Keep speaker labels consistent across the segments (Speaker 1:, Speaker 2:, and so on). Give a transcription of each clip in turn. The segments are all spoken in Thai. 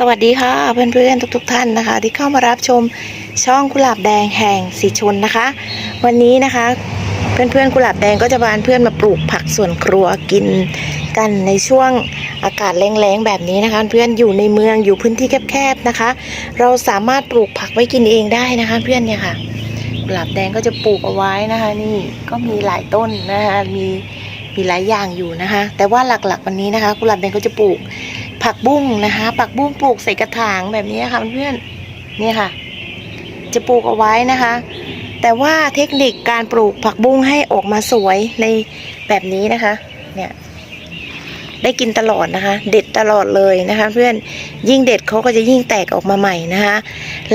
Speaker 1: สวัสดีค่ะเพื่อนๆทุก ๆ ท่านนะคะ ที่เข้ามารับชมช่องกุหลาบแดงแห่งสีชนนะคะ วันนี้นะคะเพื่อนๆกุหลาบแดงก็จะพาเพื่อนมาปลูกผักสวนครัวกินกันในช่วงอากาศแรงๆแบบนี้นะคะ เพื่อนอยู่ในเมืองอยู่พื้นที่แคบๆนะคะ เราสามารถปลูกผักไว้กินเองได้นะคะ เพื่อนเนี่ยค่ะกุหลาบแดงก็จะปลูกเอาไว้นะคะ นี่ก็มีหลายต้นนะคะมีมีหลายอย่างอยู่นะคะ แต่ว่าหลักๆวันนี้นะคะ กุหลาบแดงก็จะปลูก ผักบุ้งนะคะ ผักบุ้งปลูกใส่กระถางแบบนี้ค่ะเพื่อนนี่ค่ะ จะปลูกเอาไว้นะคะ แต่ว่าเทคนิคการปลูกผักบุ้งให้ออกมาสวยในแบบนี้นะคะ เนี่ยได้กินตลอดนะคะ เด็ดตลอดเลยนะคะ เพื่อนยิ่งเด็ดเขาก็จะยิ่งแตกออกมาใหม่นะคะ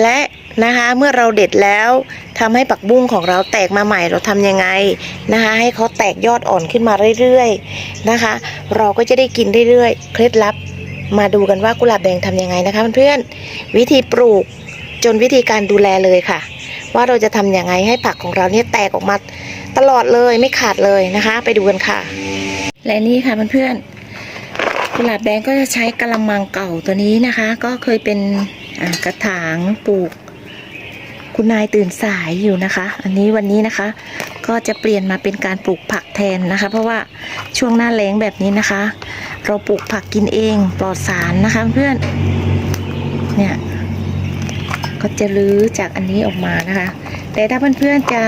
Speaker 1: และนะคะเมื่อเราเด็ดแล้วทำให้ผักบุ้งของเราแตกมาใหม่เราทำยังไงนะคะ ให้เขาแตกยอดอ่อนขึ้นมาเรื่อยๆนะคะ เราก็จะได้กินเรื่อยๆ เคล็ดลับ มาดูกันว่ากุหลาบแดงทำยังไงนะคะเพื่อนๆวิธีปลูกจนวิธีการดูแลเลยค่ะ ว่าเราจะทำยังไงให้ผักของเราเนี่ยแตกออกมาตลอดเลยไม่ขาดเลยนะคะ ไปดูกันค่ะ และนี่ค่ะเพื่อนๆกุหลาบแดงก็จะใช้กระมังเก่าตัวนี้นะคะ ก็เคยเป็นกระถางปลูก คุณนายตื่นสายอยู่นะคะ อันนี้วันนี้นะคะ ก็จะเปลี่ยนมาเป็นการปลูกผักแทนนะคะ เพราะว่าช่วงหน้าแล้งแบบนี้นะคะ เราปลูกผักกินเองปลอดสารนะคะเพื่อนเนี่ยก็จะรื้อจากอันนี้ออกมานะคะ แต่ถ้าเพื่อนๆจะ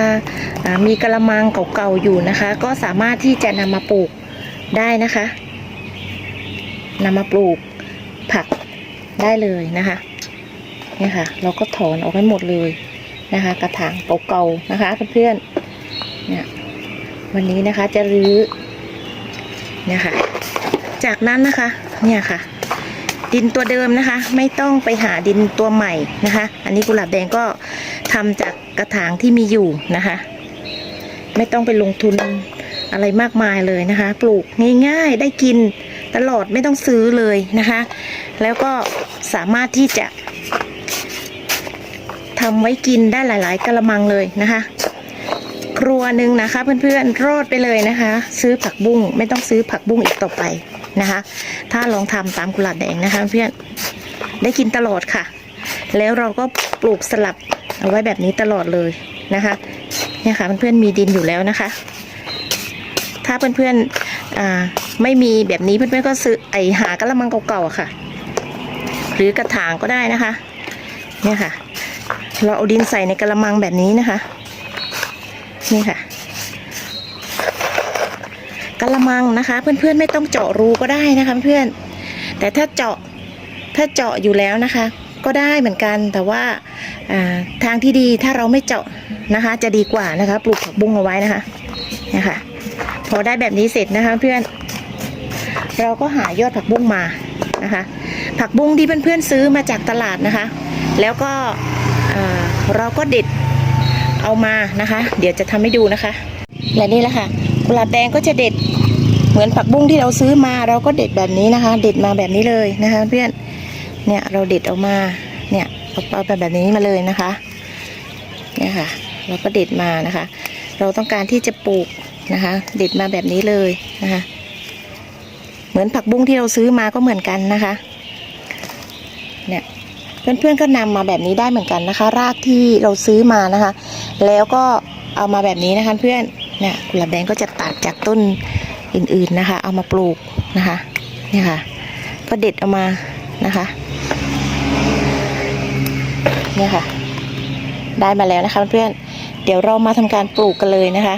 Speaker 1: มีกระมังเก่าๆอยู่นะคะ ก็สามารถที่จะนำมาปลูกได้นะคะนำมาปลูกผักได้เลยนะคะเนี่ยค่ะ เราก็ถอนออกให้หมดเลย นะคะ กระถางเก่าๆนะคะเพื่อนๆเนี่ยวันนี้นะคะจะรื้อเนี่ยค่ะ จากนั้นนะคะเนี่ยค่ะ ดินตัวเดิมนะคะ ไม่ต้องไปหาดินตัวใหม่นะคะ อันนี้กุหลาบแดงก็ทำจากกระถางที่มีอยู่นะคะ ไม่ต้องไปลงทุนอะไรมากมายเลยนะคะ ปลูกง่ายๆได้กินตลอดไม่ต้องซื้อเลยนะคะ แล้วก็สามารถที่จะ ทำไว้กินได้หลาย ๆกระมังเลยนะคะ ครัวหนึ่งนะคะ เพื่อนๆรอดไปเลยนะคะ ซื้อผักบุ้งไม่ต้องซื้อผักบุ้งอีกต่อไปนะคะ ถ้าลองทำตามกุหลาบแดงนะคะ เพื่อนได้กินตลอดค่ะ แล้วเราก็ปลูกสลับเอาไว้แบบนี้ตลอดเลยนะคะเนี่ยค่ะเพื่อนๆมีดินอยู่แล้วนะคะ ถ้าเพื่อนๆไม่มีแบบนี้เพื่อนๆก็ซื้อไอหากระมังเก่าๆค่ะ หรือกระถางก็ได้นะคะ เนี่ยค่ะ เราเอาดินใส่ในกระมังแบบนี้นะคะ นี่ค่ะกระมังนะคะ เพื่อนๆไม่ต้องเจาะรูก็ได้นะคะเพื่อนแต่ถ้าเจาะถ้าเจาะอยู่แล้วนะคะ ก็ได้เหมือนกันแต่ว่าทางที่ดีถ้าเราไม่เจาะนะคะ จะดีกว่านะคะปลูกผักบุ้งเอาไว้นะคะเนี่ยค่ะพอได้แบบนี้เสร็จนะคะเพื่อน เราก็หายอดผักบุ้งมานะคะ ผักบุ้งที่เพื่อนๆซื้อมาจากตลาดนะคะ แล้วก็ เราก็เด็ดเอามานะคะ เดี๋ยวจะทำให้ดูนะคะ และนี่แหละค่ะกุหลาบแดงก็จะเด็ดเหมือนผักบุ้งที่เราซื้อมา เราก็เด็ดแบบนี้นะคะ เด็ดมาแบบนี้เลยนะคะ เพื่อนเนี่ยเราเด็ดออกมาเนี่ยเอาเอาแบบแบบนี้มาเลยนะคะเนี่ยค่ะ เราก็เด็ดมานะคะ เราต้องการที่จะปลูกนะคะ เด็ดมาแบบนี้เลยนะคะ เหมือนผักบุ้งที่เราซื้อมาก็เหมือนกันนะคะ เนี่ย เพื่อนๆก็นำมาแบบนี้ได้เหมือนกันนะคะ รากที่เราซื้อมานะคะ แล้วก็เอามาแบบนี้นะคะเพื่อนเนี่ยกุหลาบแดงก็จะตัดจากต้นอื่นๆนะคะ เอามาปลูกนะคะเนี่ยค่ะ ก็เด็ดเอามานะคะเนี่ยค่ะ ได้มาแล้วนะคะเพื่อนเดี๋ยวเรามาทำการปลูกกันเลยนะคะ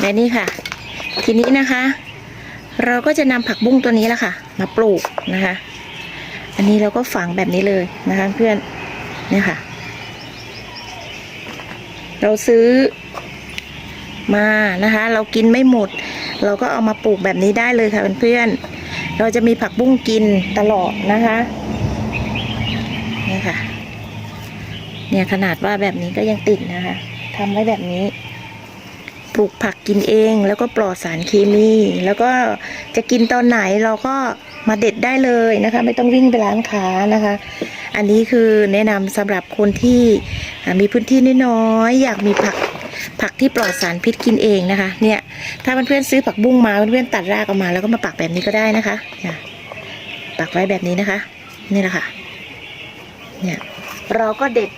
Speaker 1: และนี่ค่ะ ทีนี้นะคะ เราก็จะนำผักบุ้งตัวนี้แหละค่ะ มาปลูกนะคะ อันนี้เราก็ฝังแบบนี้เลยนะคะเพื่อนเนี่ยค่ะ เราซื้อมานะคะ เรากินไม่หมด เราก็เอามาปลูกแบบนี้ได้เลยค่ะเพื่อนๆเราจะมีผักบุ้งกินตลอดนะคะเนี่ยค่ะ เนี่ยขนาดว่าแบบนี้ก็ยังติดนะคะทำไว้แบบนี้ปลูกผักกินเอง แล้วก็ปลอดสารเคมี แล้วก็จะกินตอนไหนเราก็ มาเด็ดได้เลยนะคะ ไม่ต้องวิ่งไปร้านค้านะคะ อันนี้คือแนะนำสำหรับคนที่มีพื้นที่น้อยๆอยากมีผักผักที่ปลอดสารพิษกินเองนะคะ เนี่ย ถ้าเพื่อนๆซื้อผักบุ้งมาเพื่อนๆตัดรากออกมาแล้วก็มาปักแบบนี้ก็ได้นะคะเนี่ยปักไว้แบบนี้นะคะ นี่แหละค่ะเนี่ยเราก็เด็ด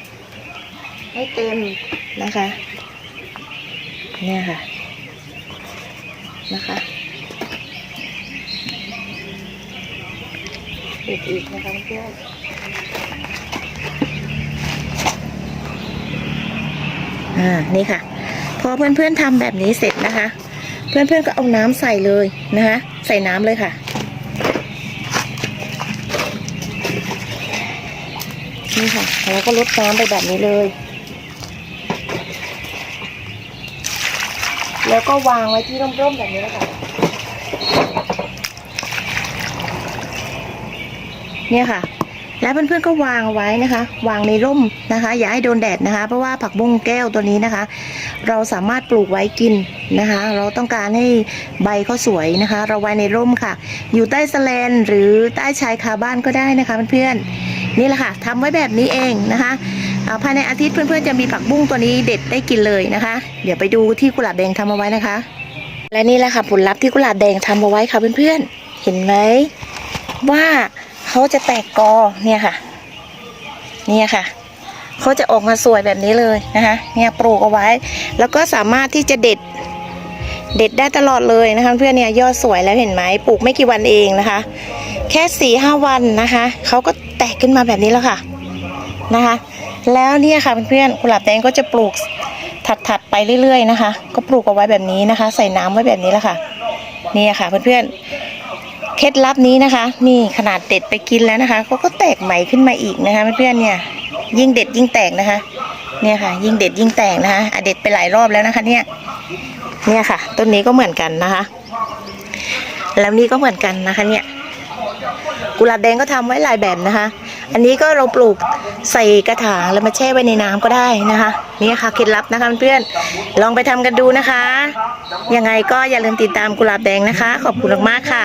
Speaker 1: ให้เต็มนะคะ เนี่ยค่ะนะคะ เด็ดอีกนะคะเพื่อนอ่า นี่ค่ะ พอเพื่อนๆทำแบบนี้เสร็จนะคะ เพื่อนๆก็เอาน้ำใส่เลยนะคะ ใส่น้ำเลยค่ะนี่ค่ะแล้วก็ลดน้ำไปแบบนี้เลย แล้วก็วางไว้ที่ร่มๆแบบนี้แล้วค่ะ เนี่ยค่ะ แล้วเพื่อนๆก็วางไว้นะคะ วางในร่มนะคะ อย่าให้โดนแดดนะคะ เพราะว่าผักบุ้งแก้วตัวนี้นะคะ เราสามารถปลูกไว้กินนะคะ เราต้องการให้ใบเขาสวยนะคะ เราไว้ในร่มค่ะ อยู่ใต้สแลนหรือใต้ชายคาบ้านก็ได้นะคะเพื่อนๆนี่แหละค่ะทำไว้แบบนี้เองนะคะาภายในอาทิตย์เพื่อนๆจะมีผักบุ้งตัวนี้เด็ดได้กินเลยนะคะ เดี๋ยวไปดูที่กุหลาบแดงทำเอาไว้นะคะ และนี่แหละค่ะผลลัพธ์ที่กุหลาบแดงทำเอาไว้ค่ะเพื่อนๆเห็นไหมว่า เขาจะแตกกอเนี่ยค่ะ เนี่ยค่ะเขาจะออกมาสวยแบบนี้เลยนะคะ เนี่ยปลูกเอาไว้ แล้วก็สามารถที่จะเด็ด เด็ดได้ตลอดเลยนะคะ เพื่อนเนี่ยยอดสวยแล้วเห็นไหมปลูกไม่กี่วันเองนะคะ แค่สี่ห้าวันนะคะเขาก็แตกขึ้นมาแบบนี้แล้วค่ะนะคะ แล้วเนี่ยค่ะเพื่อนๆกุหลาบแดงก็จะปลูกถัดๆไปเรื่อยๆนะคะ ก็ปลูกเอาไว้แบบนี้นะคะ ใส่น้ำไว้แบบนี้แหละค่ะเนี่ยค่ะเพื่อนๆ เคล็ดลับนี้นะคะ นี่ขนาดเด็ดไปกินแล้วนะคะเขาก็แตกใหม่ขึ้นมาอีกนะคะเพื่อนๆเนี่ย ยิ่งเด็ดยิ่งแตกนะคะ เนี่ยค่ะ ยิ่งเด็ดยิ่งแตกนะคะอะเด็ดไปหลายรอบแล้วนะคะ เนี่ย เนี่ยค่ะ ต้นนี้ก็เหมือนกันนะคะ แล้วนี่ก็เหมือนกันนะคะ เนี่ย กุหลาบแดงก็ทำไว้หลายแบบนะคะ อันนี้ก็เราปลูกใส่กระถางแล้วมาแช่ไว้ในน้ำก็ได้นะคะ นี่ค่ะเคล็ดลับนะคะเพื่อนๆลองไปทำกันดูนะคะ ยังไงก็อย่าลืมติดตามกุหลาบแดงนะคะ ขอบคุณมากๆค่ะ